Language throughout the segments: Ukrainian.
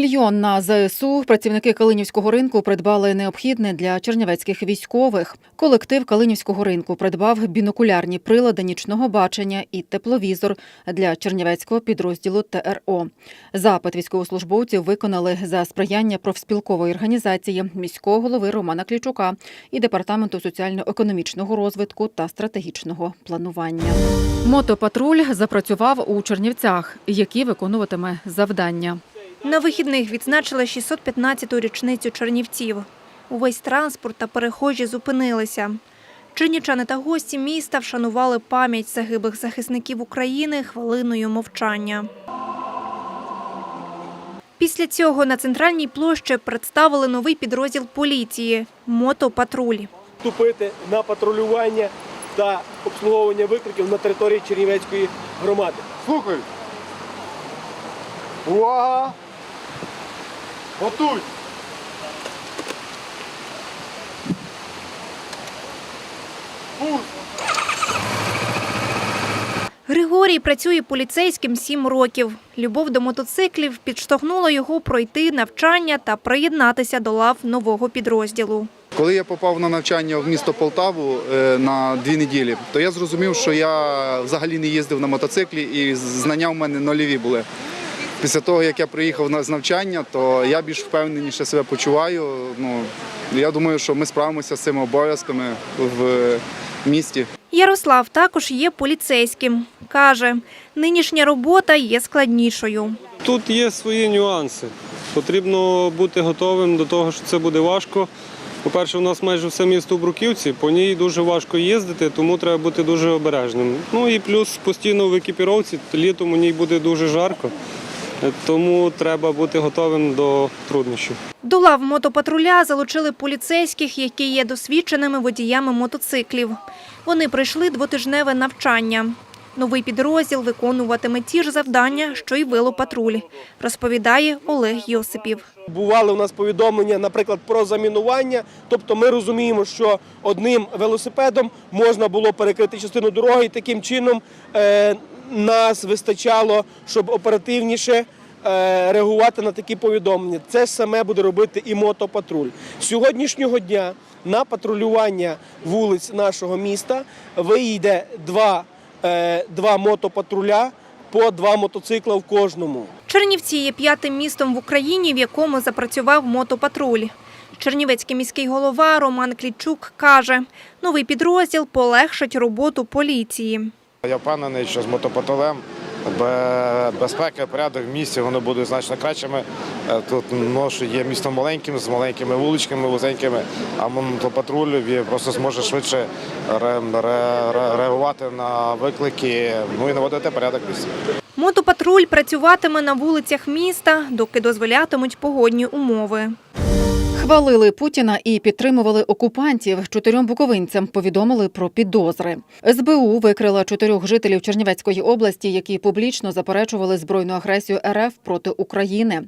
мільйон на ЗСУ працівники Калинівського ринку придбали необхідне для чернівецьких військових. Колектив Калинівського ринку придбав бінокулярні прилади нічного бачення і тепловізор для чернівецького підрозділу ТРО. Запит військовослужбовців виконали за сприяння профспілкової організації міського голови Романа Клічука і департаменту соціально-економічного розвитку та стратегічного планування. Мотопатруль запрацював у Чернівцях, які виконуватиме завдання. На вихідних відзначили 615-ту річницю Чернівців. Увесь транспорт та перехожі зупинилися. Чернівчани та гості міста вшанували пам'ять загиблих захисників України хвилиною мовчання. Після цього на центральній площі представили новий підрозділ поліції мотопатруль. вступити на патрулювання та обслуговування викликів на території Чернівецької громади. Слухай. Увага! Готуй! Пуск! Григорій працює поліцейським сім років. Любов до мотоциклів підштовхнула його пройти навчання та приєднатися до лав нового підрозділу. Коли я попав на навчання в місто Полтаву е, на дві неділі, то я зрозумів, що я взагалі не їздив на мотоциклі і знання в мене нульові були. Після того, як я приїхав на з навчання, то я більш впевненіше себе почуваю. Ну, я думаю, що ми справимося з цими обов'язками в місті. Ярослав також є поліцейським. Каже, нинішня робота є складнішою. Тут є свої нюанси. Потрібно бути готовим до того, що це буде важко. По-перше, у нас майже все місто в Бруківці, по ній дуже важко їздити, тому треба бути дуже обережним. Ну і плюс постійно в екіпіровці, літом у ній буде дуже жарко, тому треба бути готовим до труднощів. До лав мотопатруля залучили поліцейських, які є досвідченими водіями мотоциклів. Вони пройшли двотижневе навчання. Новий підрозділ виконуватиме ті ж завдання, що й велопатруль, розповідає Олег Йосипів. Бували у нас повідомлення, наприклад, про замінування. Тобто ми розуміємо, що одним велосипедом можна було перекрити частину дороги, і таким чином е, нас вистачало, щоб оперативніше е, реагувати на такі повідомлення. Це саме буде робити і мотопатруль. Сьогоднішнього дня на патрулювання вулиць нашого міста виїде два, е, два мотопатруля по два мотоцикла в кожному. Чернівці є п'ятим містом в Україні, в якому запрацював мотопатруль. Чернівецький міський голова Роман Клічук каже, новий підрозділ полегшить роботу поліції. Я впевнений, що з мотопатолем бе- безпека, порядок в місті вони будуть значно кращими. Е, Тут ну, є місто маленьким, з маленькими вуличками, вузенькими, а мотопатруль просто зможе швидше ре- ре- ре- реагувати на виклики, ну і наводити порядок місті. Мотопатруль працюватиме на вулицях міста, доки дозволятимуть погодні умови. Хвалили Путіна і підтримували окупантів. Чотирьом буковинцям повідомили про підозри. СБУ викрила чотирьох жителів Чернівецької області, які публічно заперечували збройну агресію РФ проти України.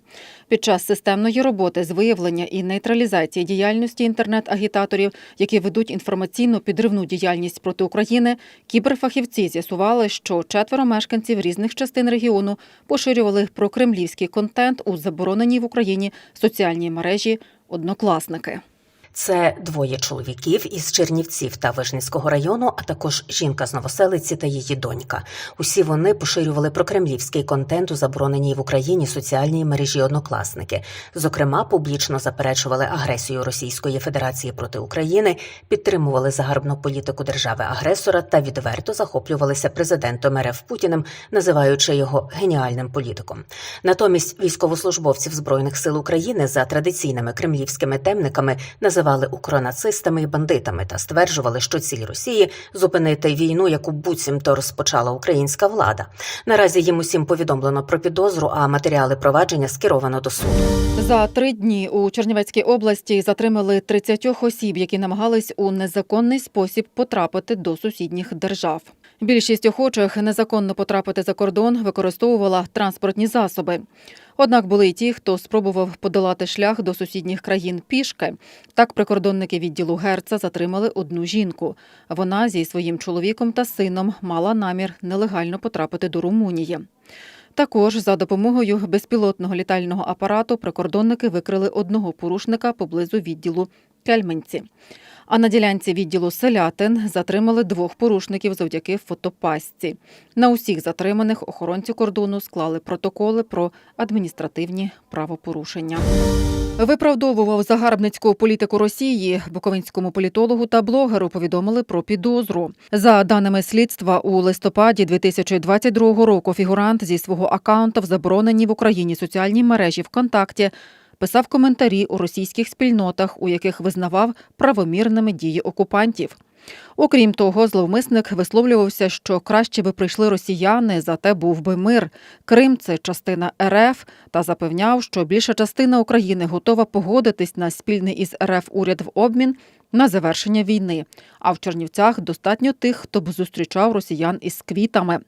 Під час системної роботи з виявлення і нейтралізації діяльності інтернет-агітаторів, які ведуть інформаційну підривну діяльність проти України, кіберфахівці з'ясували, що четверо мешканців різних частин регіону поширювали прокремлівський контент у забороненій в Україні соціальній мережі Однокласники. Це двоє чоловіків із Чернівців та Вижницького району, а також жінка з Новоселиці та її донька. Усі вони поширювали прокремлівський контент у забороненій в Україні соціальній мережі однокласники. Зокрема, публічно заперечували агресію Російської Федерації проти України, підтримували загарбну політику держави-агресора та відверто захоплювалися президентом РФ Путіним, називаючи його геніальним політиком. Натомість військовослужбовців збройних сил України за традиційними кремлівськими темниками називали укронацистами і бандитами та стверджували, що ціль Росії зупинити війну, яку буцімто розпочала українська влада. Наразі їм усім повідомлено про підозру, а матеріали провадження скеровано до суду. За три дні у Чернівецькій області затримали 30 осіб, які намагались у незаконний спосіб потрапити до сусідніх держав. Більшість охочих незаконно потрапити за кордон використовувала транспортні засоби. Однак були й ті, хто спробував подолати шлях до сусідніх країн пішки. Так прикордонники відділу Герца затримали одну жінку. Вона зі своїм чоловіком та сином мала намір нелегально потрапити до Румунії. Також за допомогою безпілотного літального апарату прикордонники викрили одного порушника поблизу відділу Кельменці. А на ділянці відділу Селятин затримали двох порушників завдяки фотопасці. На усіх затриманих охоронці кордону склали протоколи про адміністративні правопорушення. Виправдовував загарбницьку політику Росії буковинському політологу та блогеру. Повідомили про підозру. За даними слідства, у листопаді 2022 року фігурант зі свого акаунта в забороненій в Україні соціальній мережі ВКонтакті писав коментарі у російських спільнотах, у яких визнавав правомірними дії окупантів. Окрім того, зловмисник висловлювався, що краще би прийшли росіяни, зате був би мир. Крим це частина РФ, та запевняв, що більша частина України готова погодитись на спільний із РФ уряд в обмін на завершення війни. А в Чернівцях достатньо тих, хто б зустрічав росіян із квітами.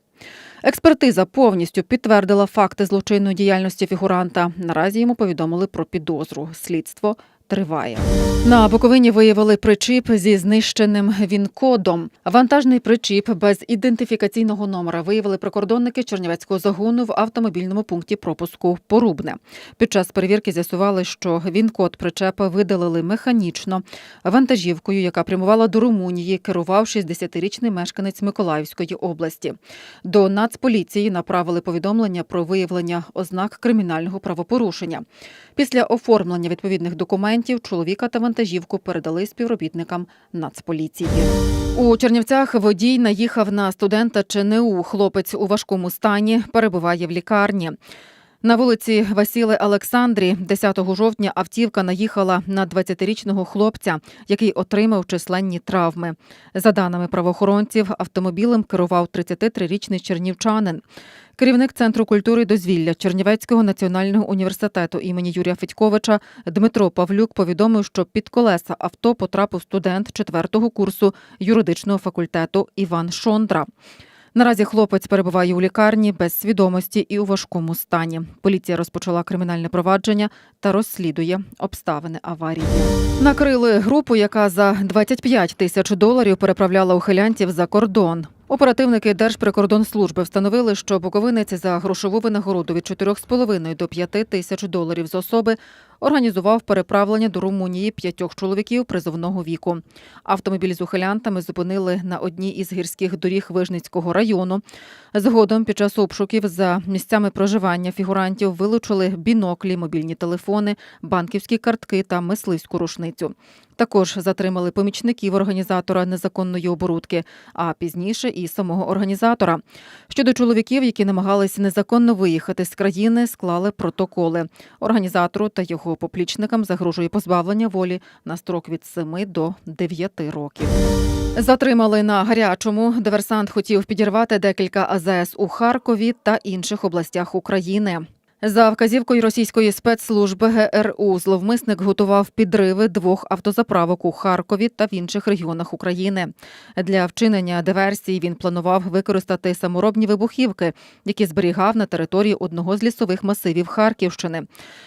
Експертиза повністю підтвердила факти злочинної діяльності фігуранта. Наразі йому повідомили про підозру. Слідство триває. На Буковині виявили причіп зі знищеним він-кодом. Вантажний причіп без ідентифікаційного номера виявили прикордонники Чернівецького загону в автомобільному пункті пропуску Порубне. Під час перевірки з'ясували, що він-код причепа видалили механічно. Вантажівкою, яка прямувала до Румунії, керував 60-річний мешканець Миколаївської області. До Нацполіції направили повідомлення про виявлення ознак кримінального правопорушення. Після оформлення відповідних документів чоловіка та вантажівку передали співробітникам Нацполіції. У Чернівцях водій наїхав на студента ЧНУ. Хлопець у важкому стані перебуває в лікарні. На вулиці Васіли Олександрі 10 жовтня автівка наїхала на 20-річного хлопця, який отримав численні травми. За даними правоохоронців, автомобілем керував 33-річний чернівчанин. Керівник Центру культури і дозвілля Чернівецького національного університету імені Юрія Федьковича Дмитро Павлюк повідомив, що під колеса авто потрапив студент четвертого курсу юридичного факультету Іван Шондра. Наразі хлопець перебуває у лікарні без свідомості і у важкому стані. Поліція розпочала кримінальне провадження та розслідує обставини аварії. Накрили групу, яка за 25 тисяч доларів переправляла ухилянтів за кордон. Оперативники Держприкордонслужби встановили, що буковинець за грошову винагороду від 4,5 до 5 тисяч доларів з особи організував переправлення до Румунії п'ятьох чоловіків призовного віку. Автомобіль з ухилянтами зупинили на одній із гірських доріг Вижницького району. Згодом під час обшуків за місцями проживання фігурантів вилучили біноклі, мобільні телефони, банківські картки та мисливську рушницю. Також затримали помічників організатора незаконної оборудки, а пізніше і самого організатора. Щодо чоловіків, які намагалися незаконно виїхати з країни, склали протоколи. Організатору та його поплічникам загрожує позбавлення волі на строк від 7 до 9 років. Затримали на гарячому. Диверсант хотів підірвати декілька АЗС у Харкові та інших областях України. За вказівкою російської спецслужби ГРУ зловмисник готував підриви двох автозаправок у Харкові та в інших регіонах України. Для вчинення диверсії він планував використати саморобні вибухівки, які зберігав на території одного з лісових масивів Харківщини.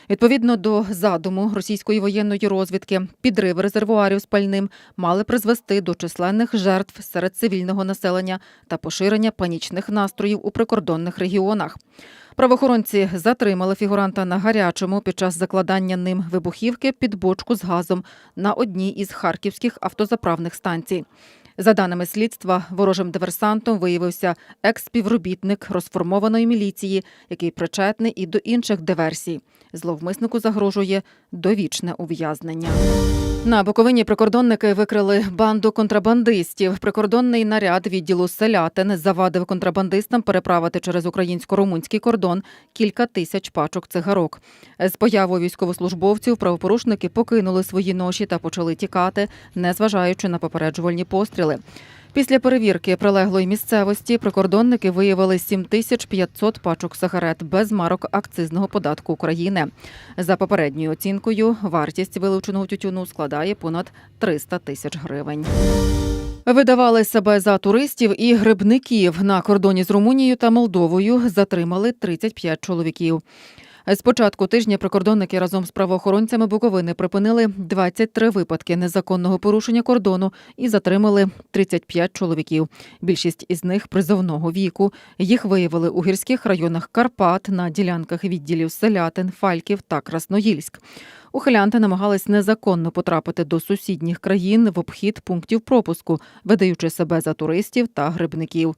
Відповідно до задуму російської воєнної розвідки, підриви резервуарів з пальним мали призвести до численних жертв серед цивільного населення та поширення панічних настроїв у прикордонних регіонах. Правоохоронці затримали фігуранта на гарячому під час закладання ним вибухівки під бочку з газом на одній із харківських автозаправних станцій. За даними слідства, ворожим диверсантом виявився екс-співробітник розформованої міліції, який причетний і до інших диверсій. Зловмиснику загрожує довічне ув'язнення. На Буковині прикордонники викрили банду контрабандистів. Прикордонний наряд відділу селятин завадив контрабандистам переправити через українсько-румунський кордон кілька тисяч пачок цигарок. З появою військовослужбовців правопорушники покинули свої ноші та почали тікати, незважаючи на попереджувальні постріли. Після перевірки прилеглої місцевості прикордонники виявили 7500 пачок сигарет без марок акцизного податку України. За попередньою оцінкою, вартість вилученого тютюну складає понад 300 тисяч гривень. Видавали себе за туристів і грибників на кордоні з Румунією та Молдовою. Затримали 35 чоловіків. З початку тижня прикордонники разом з правоохоронцями Буковини припинили 23 випадки незаконного порушення кордону і затримали 35 чоловіків. Більшість із них призовного віку. Їх виявили у гірських районах Карпат на ділянках відділів Селятин, Фальків та Красноїльськ. Ухилянти намагались незаконно потрапити до сусідніх країн в обхід пунктів пропуску, видаючи себе за туристів та грибників.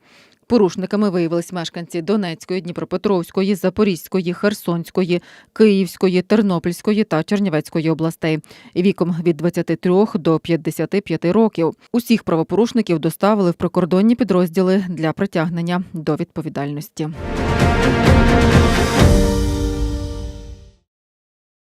Порушниками виявились мешканці Донецької, Дніпропетровської, Запорізької, Херсонської, Київської, Тернопільської та Чернівецької областей віком від 23 до 55 років. Усіх правопорушників доставили в прикордонні підрозділи для притягнення до відповідальності.